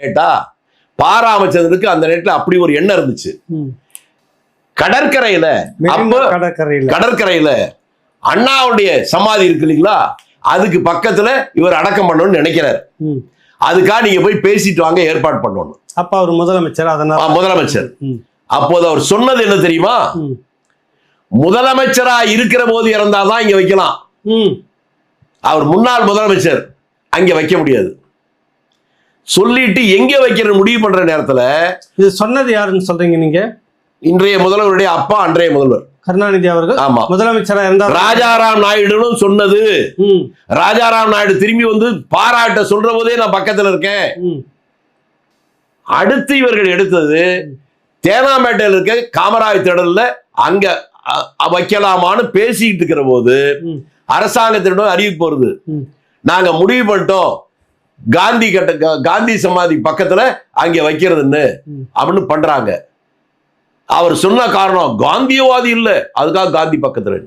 கேட்டா பாரா அமைச்சதுக்கு அந்த நேரத்துல அப்படி ஒரு எண்ணம் இருந்துச்சு. கடற்கரையில கடற்கரையில கடற்கரையில அண்ணாவுடைய சமாதி இருக்கு இல்லைங்களா அதுக்கு பக்கத்துல இவர் அடக்கம் பண்ணணும்னு நினைக்கிறார். அதுக்காக நீங்க போய் பேசிட்டு வாங்க ஏற்பாடு பண்ணணும் அப்ப அவர் முதலமைச்சர் அதனால முதலமைச்சர். அப்போது அவர் சொன்னது என்ன தெரியுமா. முதலமைச்சரா இருக்கிற போது இறந்தாதான் இங்க வைக்கலாம். அவர் முன்னாள் முதலமைச்சர் அங்க வைக்க முடியாது சொல்லிட்டு எங்க வைக்கிற முடிவு பண்ற நேரத்துல இது சொன்னது யாருன்னு சொல்றீங்க நீங்க? இன்றைய முதல்வருடைய அப்பா அன்றைய முதல்வர். கருணாநிதி அவர்கள்? ஆமா. முதலமைச்சரா இருந்தா ராஜாராம் நாயுடுனும் சொன்னது. ம். ராஜாராம் நாயுடு திரும்பி வந்து பாராட்ட சொல்ற போதே நான் பக்கத்துல இருக்கேன். ம். அடுத்து இவர்கள் எடுத்தது தேனாம்பேட்டையில் இருக்க காமராஜ் திடல்ல அங்க வைக்கலாமான்னு பேசிட்டு இருக்கிற போது. அரசாங்கத்திடம் அறிவிப்பு வருது. ம். நாங்க முடிவு பண்ணிட்டோம். காந்தி கட்ட காந்தி சமாதி பக்கத்துல அங்க வைக்கிறதுன்னு. அப்படின்னு பண்றாங்க. அவர் சொன்ன காரணம் காந்தியவாதி இல்ல. அதுக்காக காந்தி பக்கத்துல